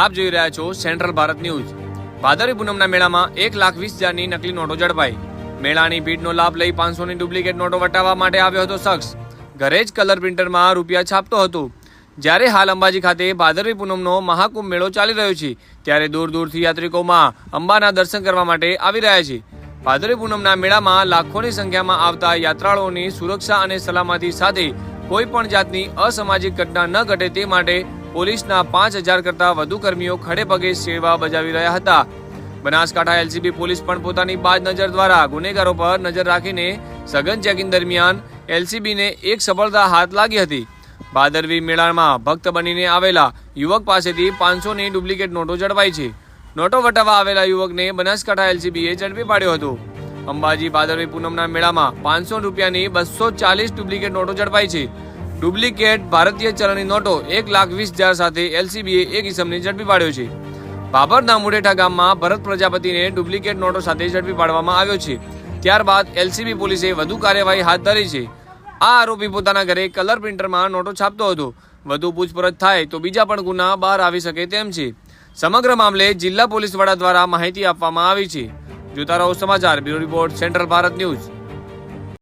આપ જોઈ રહ્યા છો સેન્ટ્રલ ભારત ન્યૂઝ. ભાદરવી પૂનમના મેળામાં એક લાખ વીસ હજારની નકલી નોટો ઝડપાઈ. મેળાની ભીડનો લાભ લઈ પાંચસોની ડુપ્લિકેટ નોટો વટાવવા માટે આવ્યો હતો શખ્સ. ઘરે જ કલર પ્રિન્ટરમાં રૂપિયા છાપતો હતો. જ્યારે હાલ અંબાજી ખાતે ભાદરવી પૂનમનો મહાકુંભ મેળો ચાલી રહ્યો છે, ત્યારે દૂર દૂરથી યાત્રિકોમાં અંબાના દર્શન કરવા માટે આવી રહ્યા છે. ભાદરવી પૂનમના મેળામાં લાખોની સંખ્યામાં આવતા યાત્રાળુઓની સુરક્ષા અને સલામતી સાથે કોઈ પણ જાતની અસામાજિક ઘટના ન ઘટે તે માટે પોલીસના પાંચ હજાર કરતા વધુ કર્મીઓ ખડે પગે સેવા બજાવી રહ્યા હતા. બનાસકાંઠા એલસીબી પોલીસ પણ પોતાની બાજ નજર દ્વારા ગુનેગારો પર નજર રાખીને સઘન ચેકિંગ દરમિયાન એલસીબીને એક સફળતા હાથ લાગી હતી. ભાદરવી મેળામાં ભક્ત બનીને આવેલા યુવક પાસેથી પાંચસોની ડુપ્લિકેટ નોટો ઝડપાઈ છે. નોટો વટાવવા આવેલા યુવકને બનાસકાંઠા એલસીબીએ ઝડપી પાડ્યો હતો. અંબાજી ભાદરવી પૂનમના મેળામાં પાંચસો રૂપિયાની બસો ચાલીસ ડુપ્લિકેટ નોટો ઝડપાઈ છે. ડુપ્લિકેટ ભારતીય ચલણની નોટો એક લાખ વીસ હજાર સાથે એલસીબીએ એક ઇસમને ઝડપી પાડ્યો છે. બાબરના મુડેઠા ગામમાં ભરત પ્રજાપતિને ડુપ્લિકેટ નોટો સાથે ઝડપી પાડવામાં આવ્યો છે. ત્યારબાદ એલસીબી પોલીસે વધુ કાર્યવાહી હાથ ધરી છે. આ આરોપી પોતાના ઘરે કલર પ્રિન્ટરમાં નોટો છાપતો હતો. વધુ પૂછપરછ થાય તો બીજા પણ ગુના બહાર આવી શકે તેમ છે. સમગ્ર મામલે જિલ્લા પોલીસ વડા દ્વારા માહિતી આપવામાં આવી છે. જોતા રહો સમાચાર, bureau report, central Bharat news.